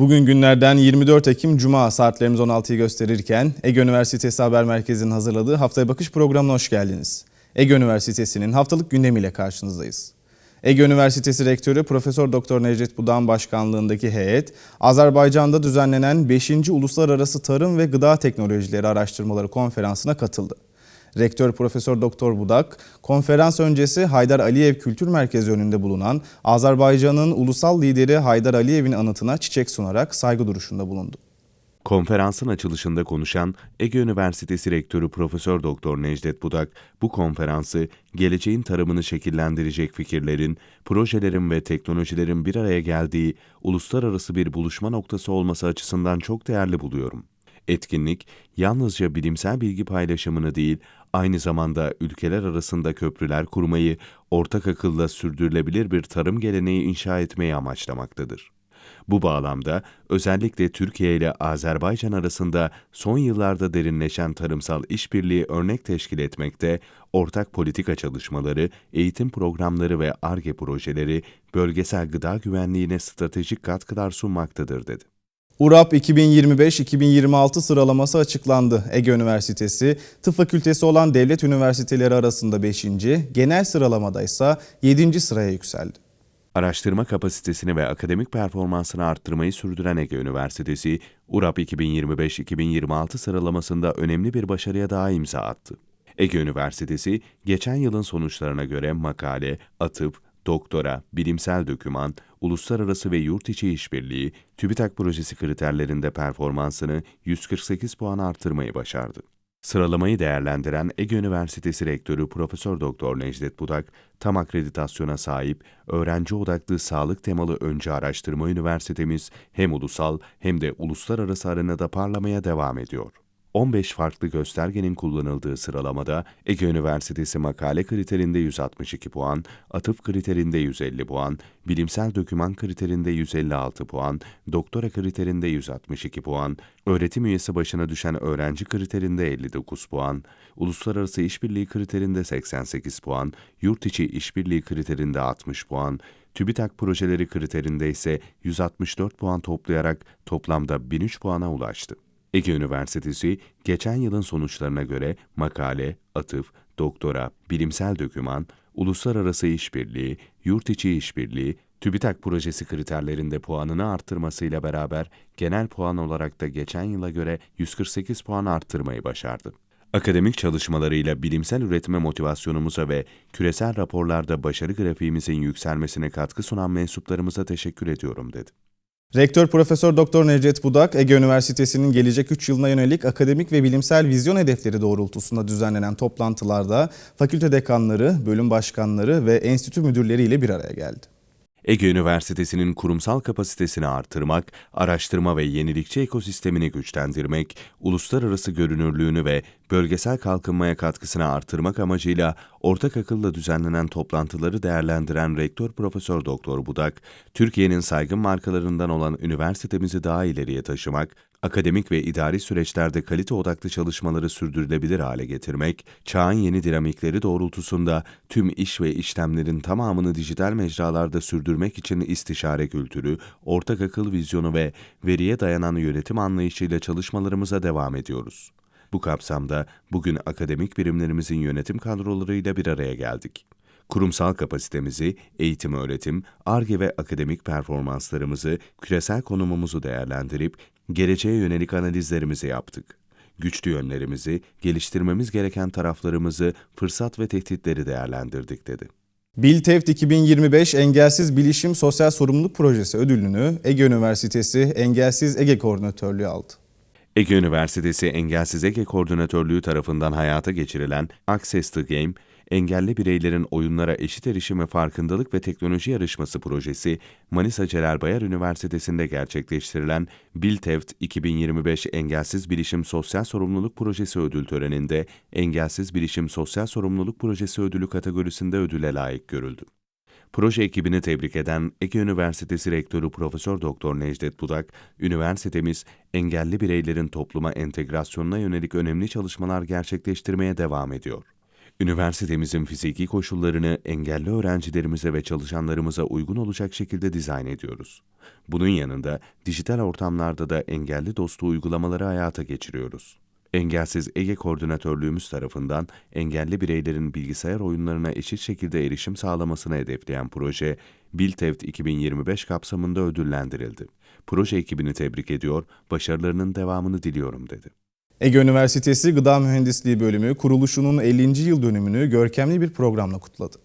Bugün günlerden 24 Ekim Cuma saatlerimiz 16'yı gösterirken Ege Üniversitesi Haber Merkezi'nin hazırladığı Haftaya Bakış programına hoş geldiniz. Ege Üniversitesi'nin haftalık gündemiyle karşınızdayız. Ege Üniversitesi Rektörü Profesör Doktor Necdet Budan başkanlığındaki heyet, Azerbaycan'da düzenlenen 5. Uluslararası Tarım ve Gıda Teknolojileri Araştırmaları Konferansı'na katıldı. Rektör Profesör Doktor Budak, konferans öncesi Haydar Aliyev Kültür Merkezi önünde bulunan Azerbaycan'ın ulusal lideri Haydar Aliyev'in anıtına çiçek sunarak saygı duruşunda bulundu. Konferansın açılışında konuşan Ege Üniversitesi Rektörü Profesör Doktor Necdet Budak, bu konferansı geleceğin tarımını şekillendirecek fikirlerin, projelerin ve teknolojilerin bir araya geldiği uluslararası bir buluşma noktası olması açısından çok değerli buluyorum. Etkinlik, yalnızca bilimsel bilgi paylaşımını değil, aynı zamanda ülkeler arasında köprüler kurmayı, ortak akılla sürdürülebilir bir tarım geleneği inşa etmeyi amaçlamaktadır. Bu bağlamda özellikle Türkiye ile Azerbaycan arasında son yıllarda derinleşen tarımsal işbirliği örnek teşkil etmekte, ortak politika çalışmaları, eğitim programları ve ARGE projeleri bölgesel gıda güvenliğine stratejik katkılar sunmaktadır dedi. URAP 2025-2026 sıralaması açıklandı. Ege Üniversitesi, tıp fakültesi olan devlet üniversiteleri arasında 5. genel sıralamada ise 7. sıraya yükseldi. Araştırma kapasitesini ve akademik performansını arttırmayı sürdüren Ege Üniversitesi, URAP 2025-2026 sıralamasında önemli bir başarıya daha imza attı. Ege Üniversitesi, geçen yılın sonuçlarına göre makale, atıf, doktora, bilimsel döküman, uluslararası ve yurt içi işbirliği, TÜBİTAK projesi kriterlerinde performansını 148 puan artırmayı başardı. Sıralamayı değerlendiren Ege Üniversitesi Rektörü Profesör Doktor Necdet Budak, tam akreditasyona sahip, öğrenci odaklı sağlık temalı önce araştırma üniversitemiz hem ulusal hem de uluslararası arenada parlamaya devam ediyor. 15 farklı göstergenin kullanıldığı sıralamada Ege Üniversitesi makale kriterinde 162 puan, atıf kriterinde 150 puan, bilimsel döküman kriterinde 156 puan, doktora kriterinde 162 puan, öğretim üyesi başına düşen öğrenci kriterinde 59 puan, uluslararası işbirliği kriterinde 88 puan, yurt içi işbirliği kriterinde 60 puan, TÜBİTAK projeleri kriterinde ise 164 puan toplayarak toplamda 1003 puana ulaştı. Ege Üniversitesi, geçen yılın sonuçlarına göre makale, atıf, doktora, bilimsel döküman, uluslararası işbirliği, yurt içi işbirliği, TÜBİTAK projesi kriterlerinde puanını arttırmasıyla beraber genel puan olarak da geçen yıla göre 148 puan arttırmayı başardı. Akademik çalışmalarıyla bilimsel üretime motivasyonumuza ve küresel raporlarda başarı grafiğimizin yükselmesine katkı sunan mensuplarımıza teşekkür ediyorum dedi. Rektör Profesör Doktor Necdet Budak, Ege Üniversitesi'nin gelecek 3 yılına yönelik akademik ve bilimsel vizyon hedefleri doğrultusunda düzenlenen toplantılarda fakülte dekanları, bölüm başkanları ve enstitü müdürleri ile bir araya geldi. Ege Üniversitesi'nin kurumsal kapasitesini artırmak, araştırma ve yenilikçi ekosistemini güçlendirmek, uluslararası görünürlüğünü ve bölgesel kalkınmaya katkısını artırmak amacıyla ortak akılla düzenlenen toplantıları değerlendiren Rektör Profesör Doktor Budak, Türkiye'nin saygın markalarından olan üniversitemizi daha ileriye taşımak, akademik ve idari süreçlerde kalite odaklı çalışmaları sürdürülebilir hale getirmek, çağın yeni dinamikleri doğrultusunda tüm iş ve işlemlerin tamamını dijital mecralarda sürdürmek için istişare kültürü, ortak akıl vizyonu ve veriye dayanan yönetim anlayışıyla çalışmalarımıza devam ediyoruz. Bu kapsamda bugün akademik birimlerimizin yönetim kadrolarıyla bir araya geldik. Kurumsal kapasitemizi, eğitim öğretim, ARGE ve akademik performanslarımızı, küresel konumumuzu değerlendirip geleceğe yönelik analizlerimizi yaptık. Güçlü yönlerimizi, geliştirmemiz gereken taraflarımızı, fırsat ve tehditleri değerlendirdik dedi. Biltevt 2025 Engelsiz Bilişim Sosyal Sorumluluk Projesi ödülünü Ege Üniversitesi Engelsiz Ege Koordinatörlüğü aldı. Ege Üniversitesi Engelsiz Ege Koordinatörlüğü tarafından hayata geçirilen Access to Game, engelli bireylerin oyunlara eşit erişimi farkındalık ve teknoloji yarışması projesi, Manisa Celal Bayar Üniversitesi'nde gerçekleştirilen Biltevt 2025 Engelsiz Bilişim Sosyal Sorumluluk Projesi ödül töreninde Engelsiz Bilişim Sosyal Sorumluluk Projesi ödülü kategorisinde ödüle layık görüldü. Proje ekibini tebrik eden Ege Üniversitesi Rektörü Profesör Doktor Necdet Budak, üniversitemiz engelli bireylerin topluma entegrasyonuna yönelik önemli çalışmalar gerçekleştirmeye devam ediyor. Üniversitemizin fiziki koşullarını engelli öğrencilerimize ve çalışanlarımıza uygun olacak şekilde dizayn ediyoruz. Bunun yanında dijital ortamlarda da engelli dostu uygulamaları hayata geçiriyoruz. Engelsiz Ege Koordinatörlüğümüz tarafından engelli bireylerin bilgisayar oyunlarına eşit şekilde erişim sağlamasını hedefleyen proje, Biltevt 2025 kapsamında ödüllendirildi. Proje ekibini tebrik ediyor, başarılarının devamını diliyorum dedi. Ege Üniversitesi Gıda Mühendisliği Bölümü kuruluşunun 50. yıl dönümünü görkemli bir programla kutladı.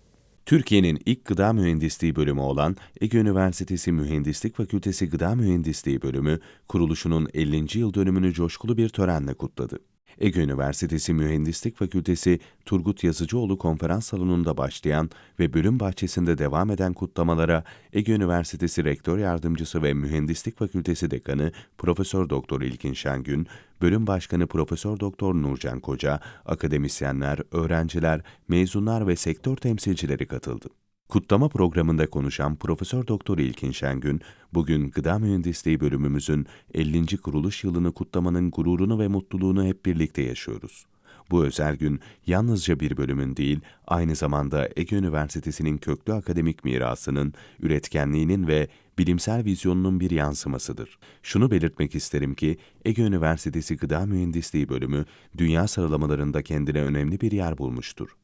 Türkiye'nin ilk gıda mühendisliği bölümü olan Ege Üniversitesi Mühendislik Fakültesi Gıda Mühendisliği Bölümü, kuruluşunun 50. yıl dönümünü coşkulu bir törenle kutladı. Ege Üniversitesi Mühendislik Fakültesi Turgut Yazıcıoğlu Konferans Salonu'nda başlayan ve bölüm bahçesinde devam eden kutlamalara Ege Üniversitesi Rektör Yardımcısı ve Mühendislik Fakültesi Dekanı Profesör Doktor İlkin Şengün, Bölüm Başkanı Profesör Doktor Nurcan Koca, akademisyenler, öğrenciler, mezunlar ve sektör temsilcileri katıldı. Kutlama programında konuşan Profesör Doktor İlkin Şengün, bugün Gıda Mühendisliği bölümümüzün 50. kuruluş yılını kutlamanın gururunu ve mutluluğunu hep birlikte yaşıyoruz. Bu özel gün yalnızca bir bölümün değil, aynı zamanda Ege Üniversitesi'nin köklü akademik mirasının, üretkenliğinin ve bilimsel vizyonunun bir yansımasıdır. Şunu belirtmek isterim ki Ege Üniversitesi Gıda Mühendisliği bölümü dünya sıralamalarında kendine önemli bir yer bulmuştur.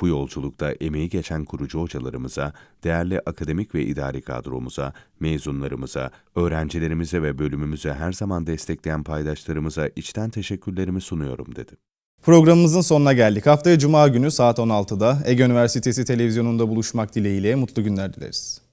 Bu yolculukta emeği geçen kurucu hocalarımıza, değerli akademik ve idari kadromuza, mezunlarımıza, öğrencilerimize ve bölümümüze her zaman destekleyen paydaşlarımıza içten teşekkürlerimi sunuyorum dedi. Programımızın sonuna geldik. Haftaya Cuma günü saat 16'da Ege Üniversitesi televizyonunda buluşmak dileğiyle mutlu günler dileriz.